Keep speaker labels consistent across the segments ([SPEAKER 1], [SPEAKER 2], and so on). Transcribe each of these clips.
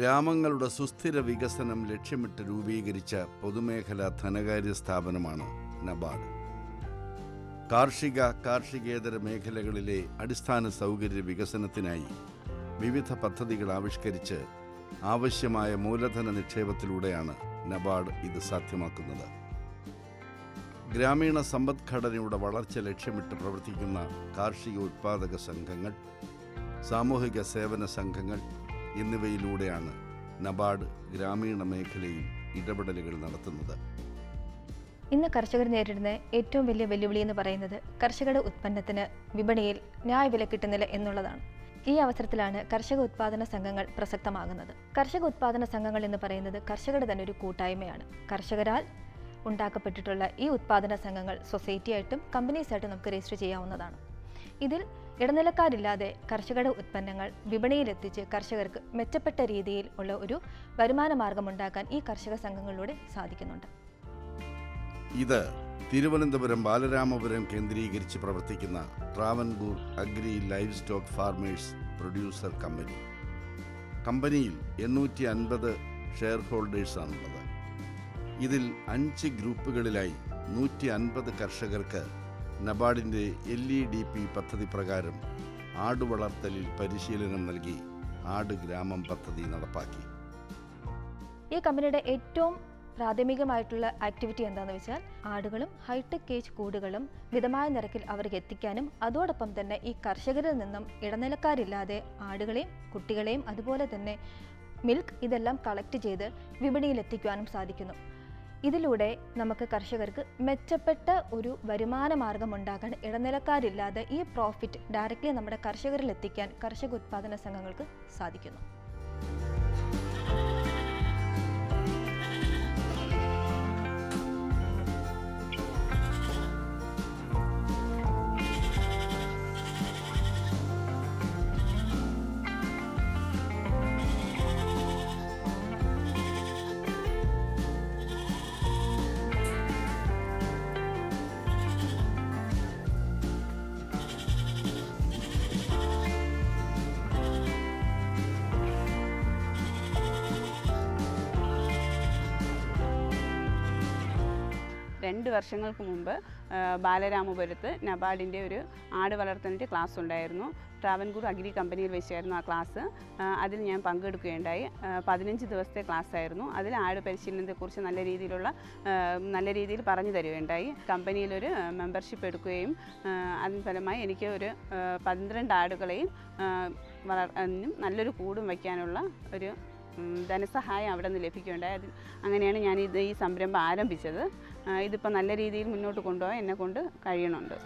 [SPEAKER 1] ഗ്രാമങ്ങളുടെ സുസ്ഥിര വികസനം ലക്ഷ്യമിട്ട് രൂപീകരിച്ച പൊതുമേഖലാ ധനകാര്യ സ്ഥാപനമാണ് നബാർഡ്. കാർഷിക കാർഷികേതര മേഖലകളിലെ അടിസ്ഥാന സൗകര്യ വികസനത്തിനായി വിവിധ പദ്ധതികൾ ആവിഷ്കരിച്ച് ആവശ്യമായ മൂലധന നിക്ഷേപത്തിലൂടെയാണ് നബാർഡ് ഇത് സാധ്യമാക്കുന്നത്. ഗ്രാമീണ സമ്പദ്ഘടനയുടെ വളർച്ച ലക്ഷ്യമിട്ട് പ്രവർത്തിക്കുന്ന കാർഷിക ഉത്പാദക സംഘങ്ങൾ സാമൂഹിക സേവന സംഘങ്ങൾ എന്നിവയിലൂടെയാണ് നബാർഡ് ഗ്രാമീണ മേഖലയിൽ ഇടപെടലുകൾ നടത്തുന്നത്.
[SPEAKER 2] ഇന്ന് കർഷകർ നേരിടുന്ന ഏറ്റവും വലിയ വെല്ലുവിളി എന്ന് പറയുന്നത് കർഷകരുടെ ഉത്പന്നത്തിന് വിപണിയിൽ ന്യായവില കിട്ടുന്നില്ല എന്നുള്ളതാണ്. ഈ അവസരത്തിലാണ് കർഷക ഉത്പാദന സംഘങ്ങൾ പ്രസക്തമാകുന്നത്. കർഷക ഉത്പാദന സംഘങ്ങൾ എന്ന് പറയുന്നത് കർഷകരുടെ തന്നെ ഒരു കൂട്ടായ്മയാണ്. കർഷകരാൽ ഉണ്ടാക്കപ്പെട്ടിട്ടുള്ള ഈ ഉത്പാദന സംഘങ്ങൾ സൊസൈറ്റിയായിട്ടും കമ്പനീസായിട്ടും നമുക്ക് രജിസ്റ്റർ ചെയ്യാവുന്നതാണ്. ഇതിൽ ഇടനിലക്കാരില്ലാതെ കർഷകരുടെ ഉത്പന്നങ്ങൾ വിപണിയിലെത്തിച്ച് കർഷകർക്ക് മെച്ചപ്പെട്ട രീതിയിൽ ഉള്ള ഒരു വരുമാന മാർഗമുണ്ടാക്കാൻ ഈ കർഷക സംഘങ്ങളിലൂടെ സാധിക്കുന്നുണ്ട്.
[SPEAKER 1] ഇത് തിരുവനന്തപുരം ബാലരാമപുരം കേന്ദ്രീകരിച്ച് പ്രവർത്തിക്കുന്ന Travancore agri livestock farmers producer company. കമ്പനിയിൽ എണ്ണൂറ്റി അൻപത് ഷെയർ ഹോൾഡേഴ്സാണുള്ളത് ഇതിൽ അഞ്ച് ഗ്രൂപ്പുകളിലായി നൂറ്റി അൻപത് കർഷകർക്ക് നബാർഡിന്റെ എൽ ഇ ഡി പി പദ്ധതി പ്രകാരം ആടുവളർത്തലിൽ പരിശീലനം നൽകി ആട് ഗ്രാമം പദ്ധതി നടപ്പാക്കി.
[SPEAKER 2] ഈ കമ്പനിയുടെ ഏറ്റവും പ്രാഥമികമായിട്ടുള്ള ആക്ടിവിറ്റി എന്താണെന്ന് വെച്ചാൽ ആടുകളും ഹൈടെക് കേജ് കൂടുകളും മിതമായ നിരക്കിൽ അവർക്ക് എത്തിക്കാനും അതോടൊപ്പം തന്നെ ഈ കർഷകരിൽ നിന്നും ഇടനിലക്കാരില്ലാതെ ആടുകളെയും കുട്ടികളെയും അതുപോലെ തന്നെ മിൽക്ക് ഇതെല്ലാം കളക്ട് ചെയ്ത് വിപണിയിൽ എത്തിക്കുവാനും സാധിക്കുന്നു. ഇതിലൂടെ നമുക്ക് കർഷകർക്ക് മെച്ചപ്പെട്ട ഒരു വരുമാന മാർഗം ഉണ്ടാക്കാൻ ഇടനിലക്കാരില്ലാതെ ഈ പ്രോഫിറ്റ് ഡയറക്റ്റ്ലി നമ്മുടെ കർഷകരിൽ എത്തിക്കാൻ കർഷക ഉത്പാദന സംഘങ്ങൾക്ക് സാധിക്കുന്നു.
[SPEAKER 3] രണ്ട് വർഷങ്ങൾക്ക് മുമ്പ് ബാലരാമപുരത്ത് നബാർഡിന്റെ ഒരു ആട് വളർത്തലിന്റെ ക്ലാസ് ഉണ്ടായിരുന്നു. ട്രാവൻകൂർ അഗ്രി കമ്പനിയിൽ വെച്ചായിരുന്നു ആ ക്ലാസ്. അതിൽ ഞാൻ പങ്കെടുക്കുകയുണ്ടായി. പതിനഞ്ച് ദിവസത്തെ ക്ലാസ് ആയിരുന്നു അതിൽ ആട് പരിശീലനത്തെക്കുറിച്ച് നല്ല രീതിയിലുള്ള നല്ല രീതിയിൽ പറഞ്ഞു തരികയുണ്ടായി. കമ്പനിയിലൊരു മെമ്പർഷിപ്പ് എടുക്കുകയും അതിന് ഫലമായി എനിക്ക് ഒരു പന്ത്രണ്ട് ആടുകളെയും നല്ലൊരു കൂടും വയ്ക്കാനുള്ള ഒരു ധനസഹായം അവിടെ നിന്ന് ലഭിക്കുകയുണ്ടായി. അങ്ങനെയാണ് ഞാൻ ഇത് ഈ സംരംഭം ആരംഭിച്ചത്. ഇതിപ്പോൾ നല്ല രീതിയിൽ മുന്നോട്ട് കൊണ്ടുപോകാൻ എന്നെ കൊണ്ട് കഴിയണുണ്ട്.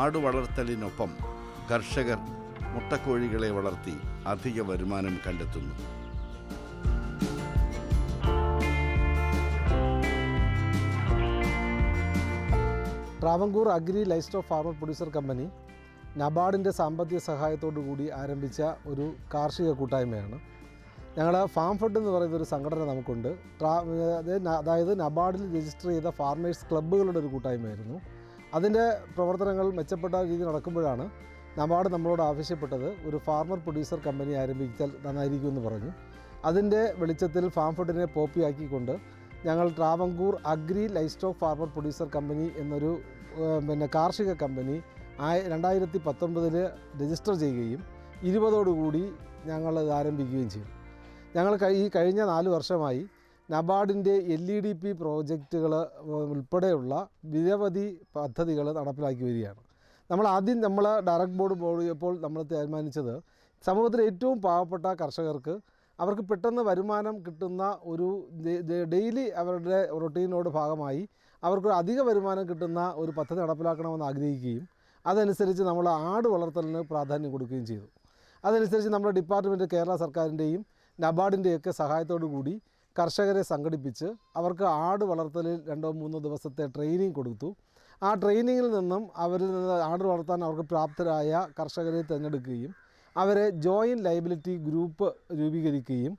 [SPEAKER 1] ആടുവളർത്തലിനൊപ്പം കർഷകർ മുട്ടക്കോഴികളെ വളർത്തി അധിക വരുമാനം കണ്ടെത്തുന്നു.
[SPEAKER 4] Travancore agri livestock farmer producer company നബാർഡിന്റെ സാമ്പത്തിക സഹായത്തോടു കൂടി ആരംഭിച്ച ഒരു കാർഷിക കൂട്ടായ്മയാണ്. ഞങ്ങൾ ഫാം ഫുഡ് എന്ന് പറയുന്ന ഒരു സംഘടന നമുക്കുണ്ട്. ട്രാ അതായത് നബാർഡിൽ രജിസ്റ്റർ ചെയ്ത ഫാർമേഴ്സ് ക്ലബ്ബുകളുടെ ഒരു കൂട്ടായ്മയായിരുന്നു. അതിന്റെ പ്രവർത്തനങ്ങൾ മെച്ചപ്പെട്ട രീതിയിൽ നടക്കുമ്പോഴാണ് നബാർഡ് നമ്മളോട് ആവശ്യപ്പെട്ടത് ഒരു ഫാർമർ പ്രൊഡ്യൂസർ കമ്പനി ആരംഭിച്ചാൽ നന്നായിരിക്കുമെന്ന് പറഞ്ഞു. അതിന്റെ വെളിച്ചത്തിൽ ഫാം ഫുഡിനെ പോപ്പിയാക്കിക്കൊണ്ട് ഞങ്ങൾ Travancore agri livestock farmer producer company എന്നൊരു പിന്നെ കാർഷിക കമ്പനി ആ രണ്ടായിരത്തി പത്തൊമ്പതിൽ രജിസ്റ്റർ ചെയ്യുകയും ഇരുപതോടുകൂടി ഞങ്ങൾ ഇത് ആരംഭിക്കുകയും ചെയ്യും. ഞങ്ങൾ ഈ കഴിഞ്ഞ നാല് വർഷമായി നബാർഡിന്റെ എൽ ഇ ഡി പി പ്രോജക്റ്റുകൾ ഉൾപ്പെടെയുള്ള നിരവധി പദ്ധതികൾ നടപ്പിലാക്കി വരികയാണ്. നമ്മൾ ആദ്യം നമ്മൾ ഡയറക്റ്റ് ബോർഡ് പോയപ്പോൾ നമ്മൾ തീരുമാനിച്ചത് സമൂഹത്തിലെ ഏറ്റവും പാവപ്പെട്ട കർഷകർക്ക് അവർക്ക് പെട്ടെന്ന് വരുമാനം കിട്ടുന്ന ഒരു ഡെയിലി അവരുടെ റൊട്ടീനോട് ഭാഗമായി അവർക്ക് അധിക വരുമാനം കിട്ടുന്ന ഒരു പദ്ധതി നടപ്പിലാക്കണമെന്ന് ആഗ്രഹിക്കുകയും അതനുസരിച്ച് നമ്മൾ ആട് വളർത്തലിന് പ്രാധാന്യം കൊടുക്കുകയും ചെയ്തു. അതനുസരിച്ച് നമ്മുടെ ഡിപ്പാർട്ട്മെന്റ് കേരള സർക്കാരിന്റെയും നബാർഡിന്റെയൊക്കെ സഹായത്തോടു കൂടി കർഷകരെ സംഘടിപ്പിച്ച് അവർക്ക് ആട് വളർത്തലിൽ രണ്ടോ മൂന്നോ ദിവസത്തെ ട്രെയിനിങ് കൊടുത്തു. ആ ട്രെയിനിങ്ങിൽ നിന്നും അവരിൽ നിന്ന് ആട് വളർത്താൻ അവർക്ക് പ്രാപ്തരായ കർഷകരെ തിരഞ്ഞെടുക്കുകയും അവരെ ജോയിന്റ് ലൈബിലിറ്റി ഗ്രൂപ്പ് രൂപീകരിക്കുകയും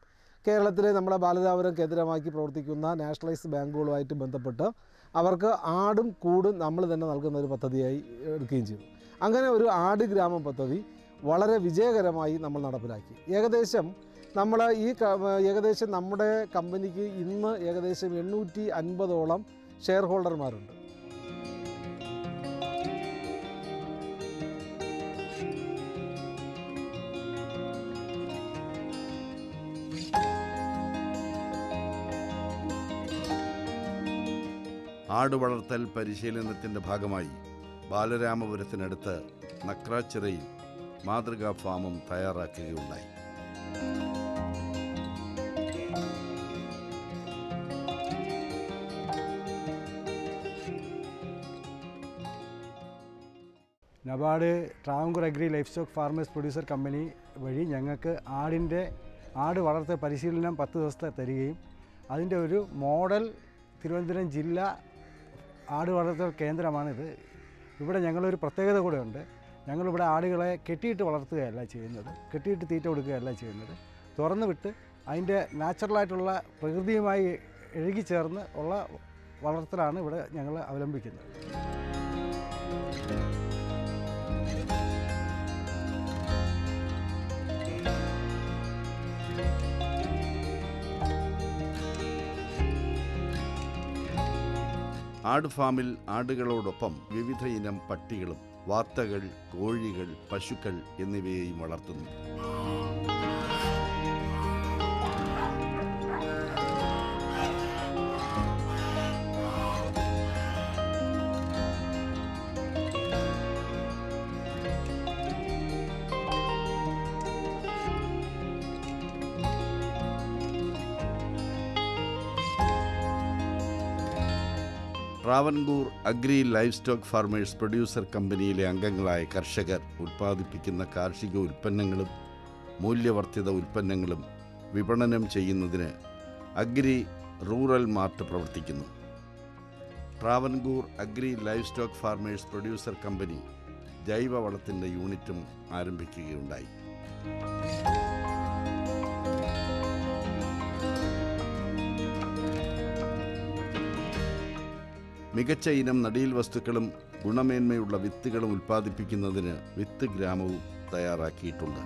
[SPEAKER 4] കേരളത്തിലെ നമ്മുടെ ബാലരാപുരം കേന്ദ്രമാക്കി പ്രവർത്തിക്കുന്ന നാഷണലൈസ്ഡ് ബാങ്കുകളുമായിട്ട് ബന്ധപ്പെട്ട് അവർക്ക് ആടും കൂടും നമ്മൾ തന്നെ നൽകുന്ന ഒരു പദ്ധതിയായി എടുക്കുകയും ചെയ്തു. അങ്ങനെ ഒരു ആട് ഗ്രാമം പദ്ധതി വളരെ വിജയകരമായി നമ്മൾ നടപ്പിലാക്കി. ഏകദേശം നമ്മൾ ഈ ഏകദേശം നമ്മുടെ കമ്പനിക്ക് ഇന്ന് ഏകദേശം എണ്ണൂറ്റി അൻപതോളം ഷെയർ ഹോൾഡർമാരുണ്ട്
[SPEAKER 1] ആട് വളർത്തൽ പരിശീലനത്തിന്റെ ഭാഗമായി ബാലരാമപുരത്തിനടുത്ത് നക്രാച്ചിറയിൽ മാതൃകാ ഫാമും തയ്യാറാക്കുകയുണ്ടായി.
[SPEAKER 5] NABARD Travancore agri livestock farmers producer company വഴി ഞങ്ങൾക്ക് ആടിന്റെ ആട് വളർത്തൽ പരിശീലനം പത്ത് ദിവസത്തെ തരികയും അതിന്റെ ഒരു മോഡൽ തിരുവനന്തപുരം ജില്ല ആട് വളർത്തൽ കേന്ദ്രമാണിത്. ഇവിടെ ഞങ്ങളൊരു പ്രത്യേകത കൂടെ ഉണ്ട് ഞങ്ങളിവിടെ ആടുകളെ കെട്ടിയിട്ട് വളർത്തുകയല്ല ചെയ്യുന്നത്. കെട്ടിയിട്ട് തീറ്റ കൊടുക്കുകയല്ല ചെയ്യുന്നത്. തുറന്നു വിട്ട് അതിന്റെ നാച്ചുറലായിട്ടുള്ള പ്രകൃതിയുമായി ഇഴുകിച്ചേർന്ന് ഉള്ള വളർത്തലാണ് ഇവിടെ ഞങ്ങൾ അവലംബിക്കുന്നത്.
[SPEAKER 1] ആട് ഫാമിൽ ആടുകളോടൊപ്പം വിവിധയിനം പട്ടികളും വാത്തകൾ കോഴികൾ പശുക്കൾ എന്നിവയെയും വളർത്തുന്നു. Travancore agri livestock farmers producer കമ്പനിയിലെ അംഗങ്ങളായ കർഷകർ ഉൽപ്പാദിപ്പിക്കുന്ന കാർഷിക ഉൽപ്പന്നങ്ങളും മൂല്യവർദ്ധിത ഉൽപ്പന്നങ്ങളും വിപണനം ചെയ്യുന്നതിന് അഗ്രി റൂറൽ മാർട്ട് പ്രവർത്തിക്കുന്നു. Travancore agri livestock farmers producer company ജൈവവളത്തിന്റെ യൂണിറ്റും ആരംഭിക്കുകയുണ്ടായി. മികച്ച ഇനം നടീൽ വസ്തുക്കളും ഗുണമേന്മയുള്ള വിത്തുകളും ഉൽപ്പാദിപ്പിക്കുന്നതിന് വിത്ത് ഗ്രാമവും തയ്യാറാക്കിയിട്ടുണ്ട്.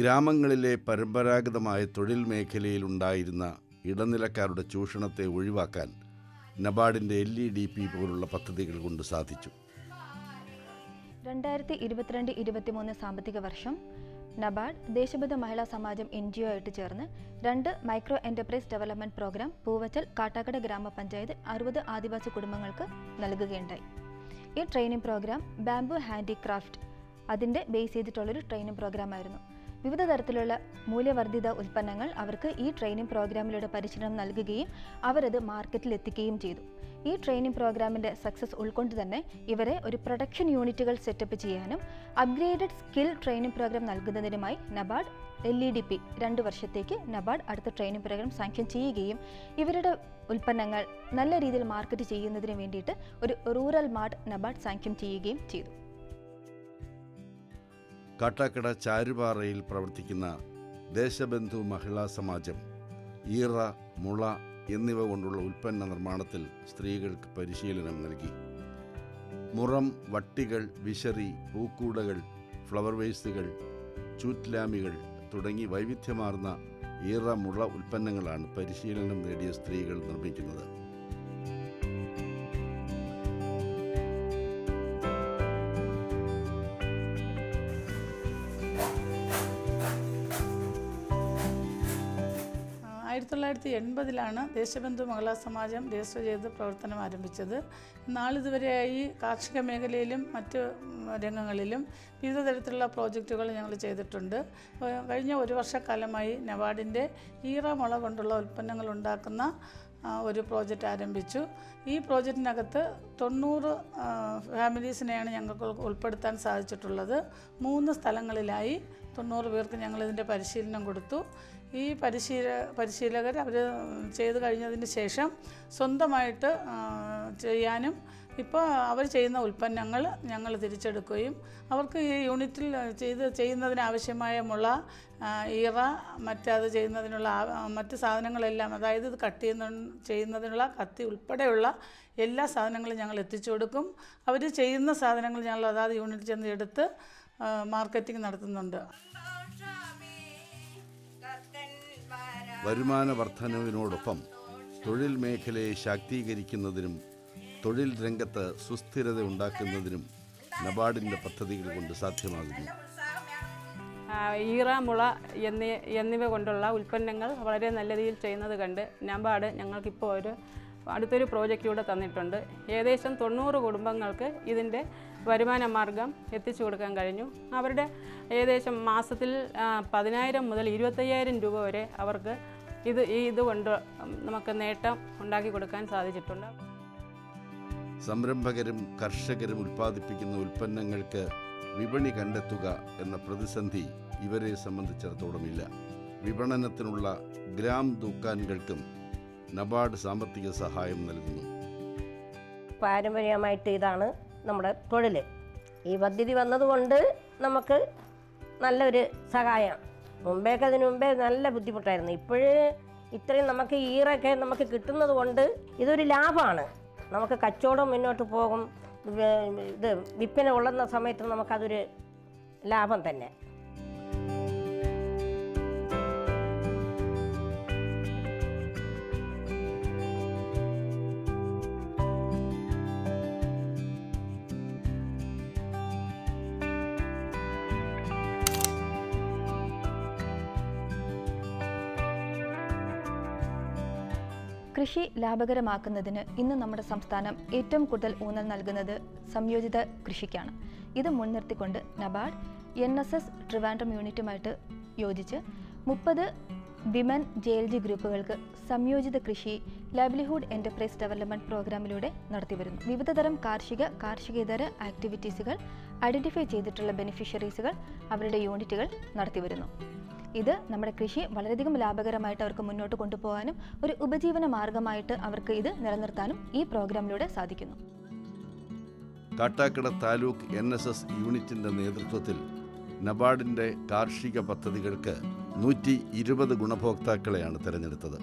[SPEAKER 1] ഗ്രാമങ്ങളിലെ പരമ്പരാഗതമായ തൊഴിൽ മേഖലയിലുണ്ടായിരുന്ന ഇടനിലക്കാരുടെ ചൂഷണത്തെ ഒഴിവാക്കാൻ നബാർഡിന്റെ എൽ ഇ ഡി പി പോലുള്ള പദ്ധതികൾ കൊണ്ട് സാധിച്ചു.
[SPEAKER 2] രണ്ടായിരത്തി ഇരുപത്തിരണ്ട് ഇരുപത്തിമൂന്ന് സാമ്പത്തിക വർഷം NABARD Deshabaddha Mahila Samajam N G O ആയിട്ട് ചേർന്ന് രണ്ട് micro enterprise development programme Poovachal Kattakada ഗ്രാമപഞ്ചായത്ത് അറുപത് ആദിവാസി കുടുംബങ്ങൾക്ക് നൽകുകയുണ്ടായി. ഈ ട്രെയിനിങ് പ്രോഗ്രാം ബാംബു ഹാൻഡിക്രാഫ്റ്റ് അതിന്റെ ബേസ് ചെയ്തിട്ടുള്ളൊരു ട്രെയിനിങ് പ്രോഗ്രാമായിരുന്നു. വിവിധ തരത്തിലുള്ള മൂല്യവർദ്ധിത ഉൽപ്പന്നങ്ങൾ അവർക്ക് ഈ ട്രെയിനിങ് പ്രോഗ്രാമിലൂടെ പരിശീലനം നൽകുകയും അവരത് മാർക്കറ്റിൽ എത്തിക്കുകയും ചെയ്തു. ഈ ട്രെയിനിങ് പ്രോഗ്രാമിന്റെ സക്സസ് ഉൾക്കൊണ്ട് തന്നെ ഇവരെ ഒരു പ്രൊഡക്ഷൻ യൂണിറ്റുകൾ സെറ്റപ്പ് ചെയ്യാനും upgraded skill training programme നൽകുന്നതിനുമായി NABARD L E D P രണ്ട് വർഷത്തേക്ക് നബാർഡ് അടുത്ത ട്രെയിനിങ് പ്രോഗ്രാം സാങ്ഷൻ ചെയ്യുകയും ഇവരുടെ ഉൽപ്പന്നങ്ങൾ നല്ല രീതിയിൽ മാർക്കറ്റ് ചെയ്യുന്നതിന് വേണ്ടിയിട്ട് ഒരു റൂറൽ മാർട്ട് നബാർഡ് സാങ്ഷൻ ചെയ്യുകയും ചെയ്തു.
[SPEAKER 1] കാട്ടാക്കട ചാരുപാറയിൽ പ്രവർത്തിക്കുന്ന ദേശബന്ധു മഹിളാ സമാജം ഈറ മുള എന്നിവ കൊണ്ടുള്ള ഉൽപ്പന്ന നിർമ്മാണത്തിൽ സ്ത്രീകൾക്ക് പരിശീലനം നൽകി. മുറം വട്ടികൾ വിശറി പൂക്കൂടകൾ ഫ്ലവർ വേസ്റ്റുകൾ ചൂറ്റ്ലാമികൾ തുടങ്ങി വൈവിധ്യമാർന്ന ഈറ മുള ഉൽപ്പന്നങ്ങളാണ് പരിശീലനം നേടിയ സ്ത്രീകൾ നിർമ്മിക്കുന്നത്.
[SPEAKER 6] ആയിരത്തി തൊള്ളായിരത്തി എൺപതിലാണ് ദേശബന്ധു മഹിളാ സമാജം രജിസ്റ്റർ ചെയ്ത് പ്രവർത്തനം ആരംഭിച്ചത്. നാളിതുവരെയായി കാർഷിക മേഖലയിലും മറ്റ് രംഗങ്ങളിലും വിവിധ തരത്തിലുള്ള പ്രോജക്റ്റുകൾ ഞങ്ങൾ ചെയ്തിട്ടുണ്ട്. കഴിഞ്ഞ ഒരു വർഷക്കാലമായി നവാഡിന്റെ ഈറ മുള കൊണ്ടുള്ള ഉൽപ്പന്നങ്ങൾ ഉണ്ടാക്കുന്ന ഒരു പ്രോജക്റ്റ് ആരംഭിച്ചു. ഈ പ്രോജക്റ്റിനകത്ത് തൊണ്ണൂറ് ഫാമിലീസിനെയാണ് ഞങ്ങൾക്ക് ഉൾപ്പെടുത്താൻ സാധിച്ചിട്ടുള്ളത്. മൂന്ന് സ്ഥലങ്ങളിലായി തൊണ്ണൂറ് പേർക്ക് ഞങ്ങളിതിന്റെ പരിശീലനം കൊടുത്തു. ഈ പരിശീല പരിശീലകർ അവർ ചെയ്ത് കഴിഞ്ഞതിന് ശേഷം സ്വന്തമായിട്ട് ചെയ്യാനും ഇപ്പോൾ അവർ ചെയ്യുന്ന ഉൽപ്പന്നങ്ങൾ ഞങ്ങൾ തിരിച്ചെടുക്കുകയും അവർക്ക് ഈ യൂണിറ്റിൽ ചെയ്ത് ചെയ്യുന്നതിനാവശ്യമായ മുള ഈറ മറ്റത് ചെയ്യുന്നതിനുള്ള മറ്റ് സാധനങ്ങളെല്ലാം അതായത് ഇത് കട്ട് ചെയ്യുന്ന ചെയ്യുന്നതിനുള്ള കത്തി ഉൾപ്പെടെയുള്ള എല്ലാ സാധനങ്ങളും ഞങ്ങൾ എത്തിച്ചു കൊടുക്കും. അവർ ചെയ്യുന്ന സാധനങ്ങൾ ഞങ്ങൾ അതാത് യൂണിറ്റിൽ ചെന്ന് എടുത്ത് മാർക്കറ്റിംഗ് നടത്തുന്നുണ്ട്.
[SPEAKER 1] വരുമാന വർധനവിനോടൊപ്പം തൊഴിൽ മേഖലയെ ശാക്തീകരിക്കുന്നതിനും തൊഴിൽ രംഗത്ത് സുസ്ഥിരത ഉണ്ടാക്കുന്നതിനും നബാർഡിന്റെ പദ്ധതികൾ കൊണ്ട് സാധ്യമാകുന്നു.
[SPEAKER 3] ഈറ മുള എന്നീ എന്നിവ കൊണ്ടുള്ള ഉൽപ്പന്നങ്ങൾ വളരെ നല്ല രീതിയിൽ ചെയ്യുന്നത് കണ്ട് നബാർഡ് ഞങ്ങൾക്കിപ്പോൾ ഒരു അടുത്തൊരു പ്രോജക്റ്റ് കൂടെ തന്നിട്ടുണ്ട്. ഏകദേശം തൊണ്ണൂറ് കുടുംബങ്ങൾക്ക് ഇതിന്റെ വരുമാന മാർഗം എത്തിച്ചു കൊടുക്കാൻ കഴിഞ്ഞു. അവരുടെ ഏകദേശം മാസത്തിൽ പതിനായിരം മുതൽ ഇരുപത്തയ്യായിരം രൂപ വരെ അവർക്ക് ഇത് ഈ ഇതുകൊണ്ട് നമുക്ക് നേട്ടം ഉണ്ടാക്കി കൊടുക്കാൻ സാധിച്ചിട്ടുണ്ട്.
[SPEAKER 1] സംരംഭകരും കർഷകരും ഉൽപ്പാദിപ്പിക്കുന്ന ഉൽപ്പന്നങ്ങൾക്ക് വിപണി കണ്ടെത്തുക എന്ന പ്രതിസന്ധി ഇവരെ സംബന്ധിച്ചിടത്തോളമില്ല വിപണനത്തിനുള്ള ഗ്രാം ദുക്കാനുകൾക്കും നബാർഡ് സാമ്പത്തിക സഹായം നൽകുന്നു.
[SPEAKER 7] പാരമ്പര്യമായിട്ട് ഇതാണ് നമ്മുടെ തൊഴിൽ ഈ പദ്ധതി വന്നതുകൊണ്ട് നമുക്ക് നല്ലൊരു സഹായം. മുമ്പേക്ക് അതിന് മുമ്പേ നല്ല ബുദ്ധിമുട്ടായിരുന്നു. ഇപ്പോഴ് ഇത്രയും നമുക്ക് ഈറൊക്കെ നമുക്ക് കിട്ടുന്നത് കൊണ്ട് ഇതൊരു ലാഭമാണ്. നമുക്ക് കച്ചവടം മുന്നോട്ട് പോകും. ഇത് വിൽപ്പന കൊള്ളുന്ന സമയത്ത് നമുക്കതൊരു ലാഭം തന്നെ.
[SPEAKER 2] കൃഷി ലാഭകരമാക്കുന്നതിന് ഇന്ന് നമ്മുടെ സംസ്ഥാനം ഏറ്റവും കൂടുതൽ ഊന്നൽ നൽകുന്നത് സംയോജിത കൃഷിക്കാണ്. ഇത് മുൻനിർത്തിക്കൊണ്ട് NABARD N S S Trivandrum യൂണിറ്റുമായിട്ട് യോജിച്ച് മുപ്പത് വിമൻ ജെ എൽ ജി ഗ്രൂപ്പുകൾക്ക് സംയോജിത കൃഷി ലൈവ്ലിഹുഡ് എന്റർപ്രൈസ് ഡെവലപ്മെന്റ് പ്രോഗ്രാമിലൂടെ നടത്തിവരുന്നു. വിവിധതരം കാർഷിക കാർഷികേതര ആക്ടിവിറ്റീസുകൾ ഐഡന്റിഫൈ ചെയ്തിട്ടുള്ള ബെനിഫിഷ്യറീസുകൾ അവരുടെ യൂണിറ്റുകൾ നടത്തിവരുന്നു. ഇത് നമ്മുടെ കൃഷി വളരെയധികം ലാഭകരമായിട്ട് അവർക്ക് മുന്നോട്ട് കൊണ്ടുപോകാനും ഒരു ഉപജീവന മാർഗമായിട്ട് അവർക്ക് ഇത് നിലനിർത്താനും ഈ പ്രോഗ്രാമിലൂടെ സാധിക്കുന്നു.
[SPEAKER 1] Kattakada taluk N S S യൂണിറ്റിന്റെ നേതൃത്വത്തിൽ നബാർഡിന്റെ കാർഷിക പദ്ധതികൾക്ക് നൂറ്റി ഇരുപത് ഗുണഭോക്താക്കളെയാണ് തിരഞ്ഞെടുത്തത്.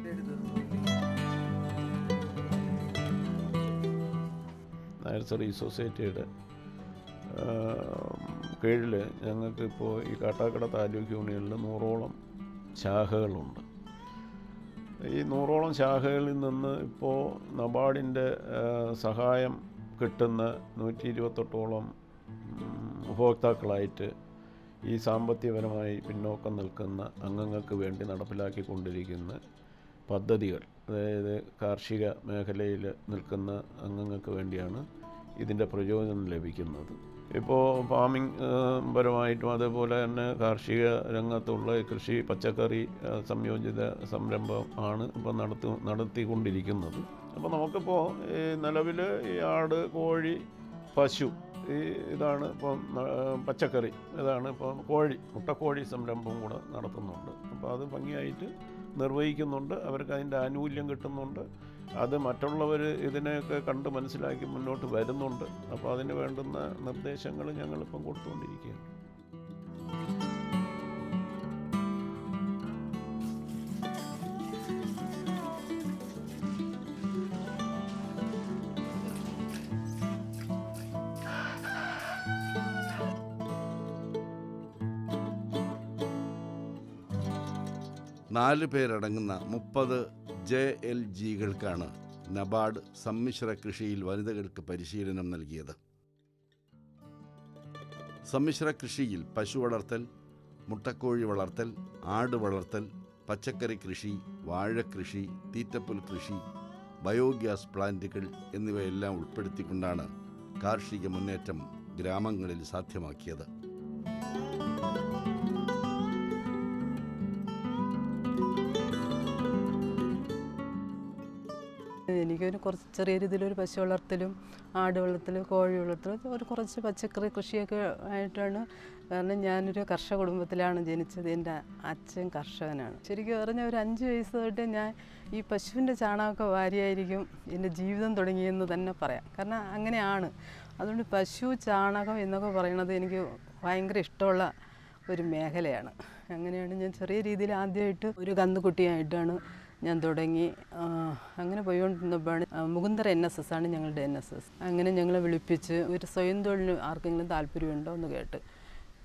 [SPEAKER 8] നഴ്സറി സൊസൈറ്റിയുടെ കീഴിൽ ഞങ്ങൾക്കിപ്പോൾ ഈ കാട്ടാക്കട താലൂക്ക് യൂണിയനിൽ നൂറോളം ശാഖകളുണ്ട്. ഈ നൂറോളം ശാഖകളിൽ നിന്ന് ഇപ്പോൾ നബാർഡിന്റെ സഹായം കിട്ടുന്ന നൂറ്റി ഇരുപത്തെട്ടോളം ഉപഭോക്താക്കളായിട്ട് ഈ സാമ്പത്തികപരമായി പിന്നോക്കം നിൽക്കുന്ന അംഗങ്ങൾക്ക് വേണ്ടി നടപ്പിലാക്കിക്കൊണ്ടിരിക്കുന്ന പദ്ധതികൾ അതായത് കാർഷിക മേഖലയിൽ നിൽക്കുന്ന അംഗങ്ങൾക്ക് വേണ്ടിയാണ് ഇതിന്റെ പ്രയോജനം ലഭിക്കുന്നത്. ഇപ്പോൾ ഫാമിംഗ് പരമായിട്ടും അതേപോലെ തന്നെ കാർഷിക രംഗത്തുള്ള കൃഷി പച്ചക്കറി സംയോജിത സംരംഭം ആണ് ഇപ്പോൾ നടത്തി നടത്തിക്കൊണ്ടിരിക്കുന്നത്. അപ്പോൾ നമുക്കിപ്പോൾ ഈ നിലവിൽ ഈ ആട് കോഴി പശു ഈ ഇതാണ് ഇപ്പം പച്ചക്കറി ഇതാണ് ഇപ്പം കോഴി മുട്ടക്കോഴി സംരംഭം കൂടെ നടത്തുന്നുണ്ട്. അപ്പോൾ അത് ഭംഗിയായിട്ട് നിർവഹിക്കുന്നുണ്ട്. അവർക്ക് അതിന്റെ ആനുകൂല്യം കിട്ടുന്നുണ്ട്. അത് മറ്റുള്ളവർ ഇതിനെയൊക്കെ കണ്ട് മനസ്സിലാക്കി മുന്നോട്ട് വരുന്നുണ്ട്. അപ്പോൾ അതിന് വേണ്ടുന്ന നിർദ്ദേശങ്ങൾ ഞങ്ങളിപ്പം കൊടുത്തുകൊണ്ടിരിക്കുകയാണ്.
[SPEAKER 1] നാല് പേരടങ്ങുന്ന മുപ്പത് ജെ എൽ ജികൾക്കാണ് നബാർഡ് സമ്മിശ്ര കൃഷിയിൽ വനിതകൾക്ക് പരിശീലനം നൽകിയത്. സമ്മിശ്ര കൃഷിയിൽ പശു വളർത്തൽ മുട്ടക്കോഴി വളർത്തൽ ആട് വളർത്തൽ പച്ചക്കറി കൃഷി വാഴക്കൃഷി തീറ്റപ്പുൽ കൃഷി ബയോഗ്യാസ് പ്ലാന്റുകൾ എന്നിവയെല്ലാം ഉൾപ്പെടുത്തിക്കൊണ്ടാണ് കാർഷിക മുന്നേറ്റം ഗ്രാമങ്ങളിൽ സാധ്യമാക്കിയത്.
[SPEAKER 9] കുറച്ച് ചെറിയ രീതിയിലൊരു പശു വളർത്തലും ആട് വളർത്തലും കോഴി വളർത്തലും ഒരു കുറച്ച് പച്ചക്കറി കൃഷിയൊക്കെ ആയിട്ടാണ്. കാരണം ഞാനൊരു കർഷക കുടുംബത്തിലാണ് ജനിച്ചത്. എന്റെ അച്ഛൻ കർഷകനാണ്. ശരിക്കും പറഞ്ഞാൽ ഒരു അഞ്ച് വയസ്സ് തൊട്ട് ഞാൻ ഈ പശുവിന്റെ ചാണകമൊക്കെ വാരിയായിരിക്കും എന്റെ ജീവിതം തുടങ്ങിയെന്ന് തന്നെ പറയാം. കാരണം അങ്ങനെയാണ്. അതുകൊണ്ട് പശു ചാണകം എന്നൊക്കെ പറയണത് എനിക്ക് ഭയങ്കര ഇഷ്ടമുള്ള ഒരു മേഖലയാണ്. അങ്ങനെയാണ് ഞാൻ ചെറിയ രീതിയിൽ ആദ്യമായിട്ട് ഒരു കന്നുകുട്ടിയായിട്ടാണ് ഞാൻ തുടങ്ങി. അങ്ങനെ പോയിക്കൊണ്ടിരുന്നപ്പോഴാണ് മുകുന്ദർ എൻ എസ് എസ് ആണ് ഞങ്ങളുടെ എൻ എസ് എസ് അങ്ങനെ ഞങ്ങളെ വിളിപ്പിച്ച് ഒരു സ്വയം തൊഴിലിന് ആർക്കെങ്കിലും താല്പര്യമുണ്ടോ എന്ന് കേട്ട്.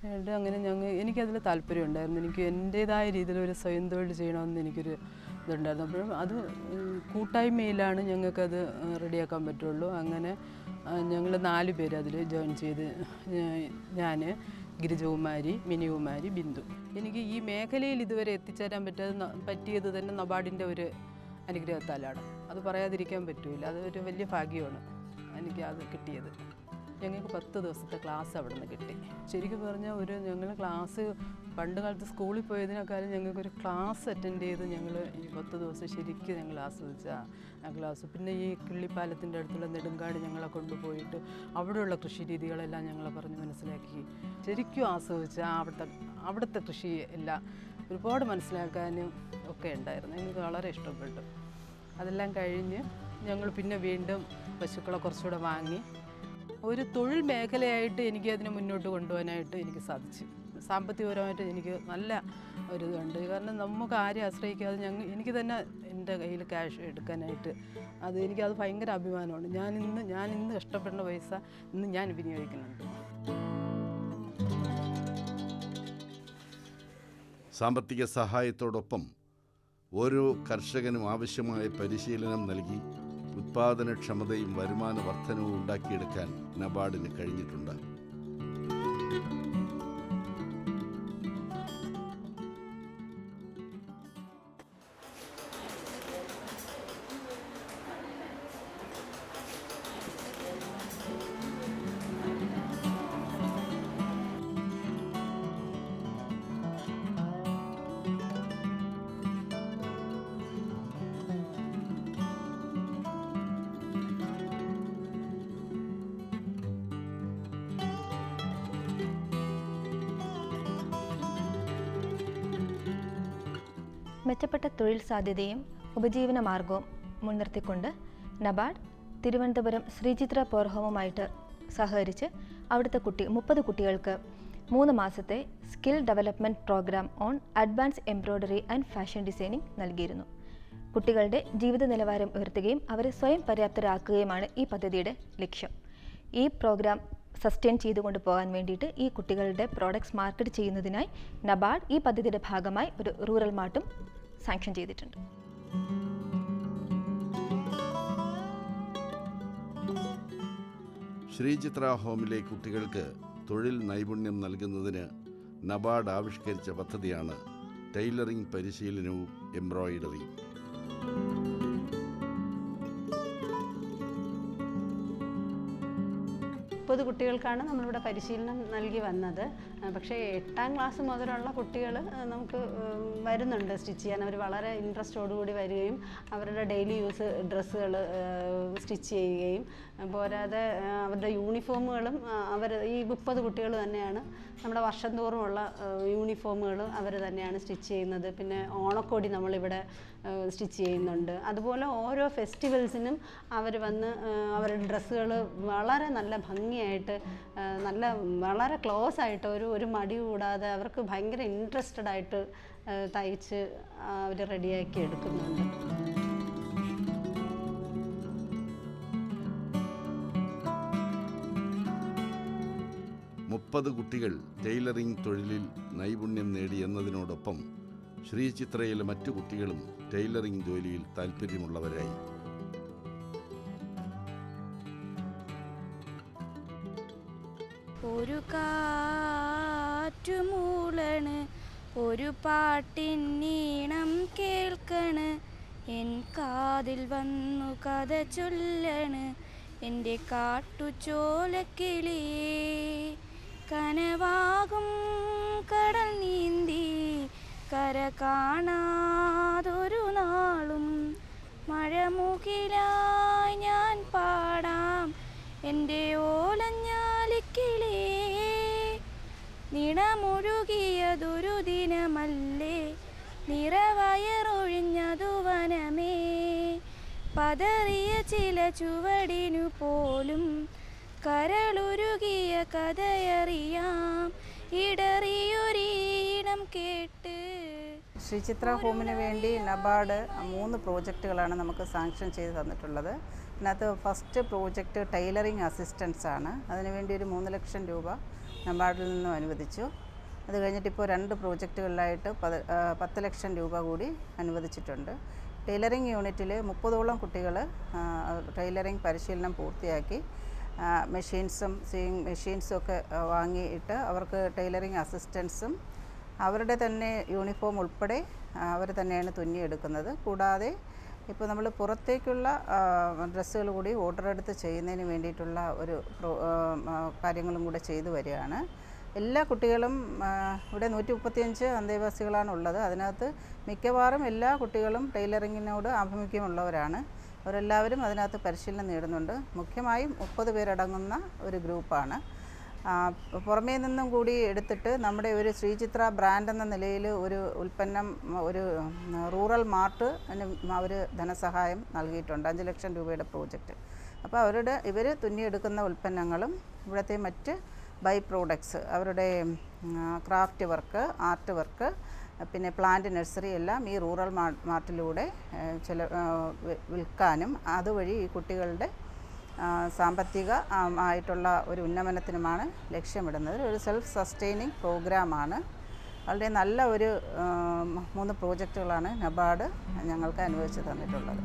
[SPEAKER 9] കേട്ട് അങ്ങനെ ഞങ്ങൾ എനിക്കതിൽ താല്പര്യം ഉണ്ടായിരുന്നു എനിക്ക് എന്റേതായ രീതിയിൽ ഒരു സ്വയം തൊഴിൽ ചെയ്യണമെന്ന് എനിക്കൊരു ഇതുണ്ടായിരുന്നു. അപ്പോഴും അത് കൂട്ടായ്മയിലാണ് ഞങ്ങൾക്കത് റെഡിയാക്കാൻ പറ്റുള്ളൂ. അങ്ങനെ ഞങ്ങൾ നാല് പേര് അതിൽ ജോയിൻ ചെയ്ത് ഞാൻ ഗിരിജകുമാരി മിനികുമാരി ബിന്ദു. എനിക്ക് ഈ മേഖലയിൽ ഇതുവരെ എത്തിച്ചേരാൻ പറ്റാതെ പറ്റിയത് തന്നെ നബാർഡിന്റെ ഒരു അനുഗ്രഹത്താലാണ്. അത് പറയാതിരിക്കാൻ പറ്റില്ല അതൊരു വലിയ ഭാഗ്യമാണ് എനിക്ക് അത് കിട്ടിയത്. ഞങ്ങൾക്ക് പത്ത് ദിവസത്തെ ക്ലാസ് അവിടെ നിന്ന് കിട്ടി. ശരിക്കും പറഞ്ഞാൽ ഒരു ഞങ്ങൾ ക്ലാസ് പണ്ട് കാലത്ത് സ്കൂളിൽ പോയതിനേക്കാളും ഞങ്ങൾക്കൊരു ക്ലാസ് അറ്റൻഡ് ചെയ്ത് ഞങ്ങൾ ഈ പത്ത് ദിവസം ശരിക്കും ഞങ്ങൾ ആസ്വദിച്ച ആ ക്ലാസ്. പിന്നെ ഈ കിള്ളിപ്പാലത്തിന്റെ അടുത്തുള്ള നെടുങ്കാട് ഞങ്ങളെ കൊണ്ടുപോയിട്ട് അവിടെയുള്ള കൃഷി രീതികളെല്ലാം ഞങ്ങളെ പറഞ്ഞ് മനസ്സിലാക്കി. ശരിക്കും ആസ്വദിച്ച അവിടുത്തെ അവിടുത്തെ കൃഷി എല്ലാം ഒരുപാട് മനസ്സിലാക്കാനും ഒക്കെ ഉണ്ടായിരുന്നു. എനിക്ക് വളരെ ഇഷ്ടപ്പെട്ടു. അതെല്ലാം കഴിഞ്ഞ് ഞങ്ങൾ പിന്നെ വീണ്ടും പശുക്കളെ കുറച്ചുകൂടെ വാങ്ങി ഒരു തൊഴിൽ മേഖലയായിട്ട് എനിക്ക് അതിനെ മുന്നോട്ട് കൊണ്ടുപോകാനായിട്ട് എനിക്ക് സാധിച്ചു. സാമ്പത്തികപരമായിട്ട് എനിക്ക് നല്ല ഒരു ഇതുണ്ട്. കാരണം നമുക്ക് ആരെയും ആശ്രയിക്കാതെ ഞങ്ങൾ എനിക്ക് തന്നെ എന്റെ കയ്യിൽ ക്യാഷ് എടുക്കാനായിട്ട് അത് എനിക്കത് ഭയങ്കര അഭിമാനമാണ്. ഞാൻ ഇന്ന് ഞാൻ ഇന്ന് കഷ്ടപ്പെടുന്ന പൈസ ഇന്ന് ഞാൻ വിനിയോഗിക്കുന്നുണ്ട്.
[SPEAKER 1] സാമ്പത്തിക സഹായത്തോടൊപ്പം ഓരോ കർഷകനും ആവശ്യമായ പരിശീലനം നൽകി. ഉത്പാദനക്ഷമതയും വരുമാന വർധനവും ഉണ്ടാക്കിയെടുക്കാൻ നബാർഡിന് കഴിഞ്ഞിട്ടുണ്ട്.
[SPEAKER 2] മെച്ചപ്പെട്ട തൊഴിൽ സാധ്യതയും ഉപജീവന മാർഗവും മുൻനിർത്തിക്കൊണ്ട് നബാർഡ് തിരുവനന്തപുരം ശ്രീചിത്ര പോർഹോമുമായിട്ട് സഹകരിച്ച് അവിടുത്തെ കുട്ടി മുപ്പത് കുട്ടികൾക്ക് മൂന്ന് മാസത്തെ skill development programme on advance embroidery and fashion designing നൽകിയിരുന്നു. കുട്ടികളുടെ ജീവിത നിലവാരം ഉയർത്തുകയും അവരെ സ്വയം പര്യാപ്തരാക്കുകയുമാണ് ഈ പദ്ധതിയുടെ ലക്ഷ്യം. ഈ പ്രോഗ്രാം സസ്റ്റെയിൻ ചെയ്തുകൊണ്ട് പോകാൻ വേണ്ടിയിട്ട് ഈ കുട്ടികളുടെ പ്രോഡക്ട്സ് മാർക്കറ്റ് ചെയ്യുന്നതിനായി നബാർഡ് ഈ പദ്ധതിയുടെ ഭാഗമായി ഒരു റൂറൽ മാർട്ടും സാങ്ഷൻ ചെയ്തിട്ടുണ്ട്.
[SPEAKER 1] ശ്രീചിത്ര ഹോമിലെ കുട്ടികൾക്ക് തൊഴിൽ നൈപുണ്യം നൽകുന്നതിന് നബാർഡ് ആവിഷ്കരിച്ച പദ്ധതിയാണ് ടൈലറിംഗ് പരിശീലനവും എംബ്രോയിഡറിയും.
[SPEAKER 10] മുപ്പത് കുട്ടികൾക്കാണ് നമ്മളിവിടെ പരിശീലനം നൽകി വന്നത്. പക്ഷെ പക്ഷേ എട്ടാം ക്ലാസ് മുതലുള്ള കുട്ടികൾ നമുക്ക് വരുന്നുണ്ട് സ്റ്റിച്ച് ചെയ്യാൻ. അവർ വളരെ ഇൻട്രസ്റ്റോടുകൂടി വരികയും അവരുടെ ഡെയിലി യൂസ് ഡ്രസ്സുകൾ സ്റ്റിച്ച് ചെയ്യുകയും പോരാതെ അവരുടെ യൂണിഫോമുകളും അവർ ഈ മുപ്പത് കുട്ടികൾ തന്നെയാണ്. നമ്മുടെ വർഷം തോറുമുള്ള യൂണിഫോമുകൾ അവർ തന്നെയാണ് സ്റ്റിച്ച് ചെയ്യുന്നത്. പിന്നെ ഓണക്കോടി നമ്മളിവിടെ സ്റ്റിച്ച് ചെയ്യുന്നുണ്ട്. അതുപോലെ ഓരോ ഫെസ്റ്റിവൽസിനും അവർ വന്ന് അവരുടെ ഡ്രസ്സുകൾ വളരെ നല്ല ഭംഗിയായിട്ട് ആ, നല്ല വളരെ ക്ലോസ് ആയിട്ട് ഒരു ഒരു മടി കൂടാതെ അവർക്ക് ഭയങ്കര ഇൻട്രസ്റ്റഡ് ആയിട്ട് തയ്ച്ച് അവർ റെഡിയാക്കി എടുക്കുന്നുണ്ട്.
[SPEAKER 1] മുപ്പത് കുട്ടികൾ ടൈലറിംഗ് തൊഴിലിൽ നൈപുണ്യം നേടി എന്നതിനോടൊപ്പം ശ്രീചിത്രയിലെ മറ്റു കുട്ടികളും ടൈലറിംഗ് ജോലിയിൽ താൽപ്പര്യമുള്ളവരായി
[SPEAKER 11] ഒരു കാറ്റുമൂളണ് ഒരു പാട്ടിൻ നീണം കേൾക്കണ്. എൻ കാതിൽ വന്നു കഥ ചൊല്ലണ് എന്റെ കാട്ടുചോലക്കിളിയേ കനവാകും കടൽ നീന്തി കര കാണാതൊരു നാളും. മഴമുകിലായി ഞാൻ പാടാം എന്റെ ഓലഞ്ഞാലിക്കിളേ നിണമൊഴുകിയതൊരു ദിനമല്ലേ നിറവയറൊഴിഞ്ഞതു വനമേ പതറിയ ചില ചുവടിനു പോലും കരളുരുകിയ കഥയറിയാം. ഇടറിയൊരീണം കേട്ട്
[SPEAKER 12] ശ്രീചിത്ര ഹോമിന് വേണ്ടി നബാർഡ് മൂന്ന് പ്രോജക്റ്റുകളാണ് നമുക്ക് സാങ്ഷൻ ചെയ്ത് തന്നിട്ടുള്ളത്. അതിനകത്ത് ഫസ്റ്റ് പ്രോജക്റ്റ് ടൈലറിങ് അസിസ്റ്റൻസ് ആണ് അതിനുവേണ്ടി ഒരു മൂന്ന് ലക്ഷം രൂപ നബാർഡിൽ നിന്നും അനുവദിച്ചു. അത് കഴിഞ്ഞിട്ട് ഇപ്പോൾ രണ്ട് പ്രോജക്റ്റുകളിലായിട്ട് പത് പത്ത് ലക്ഷം രൂപ കൂടി അനുവദിച്ചിട്ടുണ്ട്. ടൈലറിംഗ് യൂണിറ്റിൽ മുപ്പതോളം കുട്ടികൾ ടൈലറിംഗ് പരിശീലനം പൂർത്തിയാക്കി മെഷീൻസും സീയിങ് മെഷീൻസും ഒക്കെ വാങ്ങിയിട്ട് അവർക്ക് ടൈലറിംഗ് അസിസ്റ്റൻസും അവരുടെ തന്നെ യൂണിഫോം ഉൾപ്പെടെ അവർ തന്നെയാണ് തുന്നിയെടുക്കുന്നത്. കൂടാതെ ഇപ്പോൾ നമ്മൾ പുറത്തേക്കുള്ള ഡ്രസ്സുകൾ കൂടി ഓർഡർ എടുത്ത് ചെയ്യുന്നതിന് വേണ്ടിയിട്ടുള്ള ഒരു കാര്യങ്ങളും കൂടെ ചെയ്തു വരികയാണ്. എല്ലാ കുട്ടികളും ഇവിടെ നൂറ്റി മുപ്പത്തിയഞ്ച് അന്തേവാസികളാണ് ഉള്ളത് അതിനകത്ത് മിക്കവാറും എല്ലാ കുട്ടികളും ടൈലറിങ്ങിനോട് ആഭിമുഖ്യമുള്ളവരാണ്. അവരെല്ലാവരും അതിനകത്ത് പരിശീലനം നേടുന്നുണ്ട്. മുഖ്യമായും മുപ്പത് പേരടങ്ങുന്ന ഒരു ഗ്രൂപ്പാണ്. പുറമേ നിന്നും കൂടി എടുത്തിട്ട് നമ്മുടെ ഒരു ശ്രീചിത്ര ബ്രാൻഡ് എന്ന നിലയിൽ ഒരു ഉൽപ്പന്നം ഒരു റൂറൽ മാർട്ട് അവർ ധനസഹായം നൽകിയിട്ടുണ്ട്. അഞ്ച് ലക്ഷം രൂപയുടെ പ്രോജക്റ്റ് അപ്പോൾ അവരുടെ ഇവർ തുന്നിയെടുക്കുന്ന ഉൽപ്പന്നങ്ങളും ഇവിടുത്തെ മറ്റ് ബൈ പ്രോഡക്ട്സ് അവരുടെ ക്രാഫ്റ്റ് വർക്ക് ആർട്ട് വർക്ക് പിന്നെ പ്ലാന്റ് നഴ്സറി എല്ലാം ഈ റൂറൽ മാർട്ടിലൂടെ ചില വിൽക്കാനും അതുവഴി ഈ കുട്ടികളുടെ സാമ്പത്തിക ആയിട്ടുള്ള ഒരു ഉന്നമനത്തിനുമാണ് ലക്ഷ്യമിടുന്നത്. ഒരു സെൽഫ് സസ്റ്റെയിനിങ് പ്രോഗ്രാമാണ് വളരെ നല്ല ഒരു മൂന്ന് പ്രോജക്റ്റുകളാണ് നബാർഡ് ഞങ്ങൾക്ക് അനുവദിച്ച് തന്നിട്ടുള്ളത്.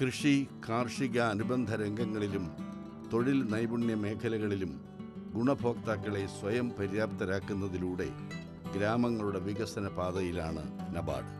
[SPEAKER 1] കൃഷി കാർഷിക അനുബന്ധ രംഗങ്ങളിലും തൊഴിൽ നൈപുണ്യ മേഖലകളിലും ഗുണഭോക്താക്കളെ സ്വയം പര്യാപ്തരാക്കുന്നതിലൂടെ ഗ്രാമങ്ങളുടെ വികസന പാതയിലാണ് നബാർഡ്.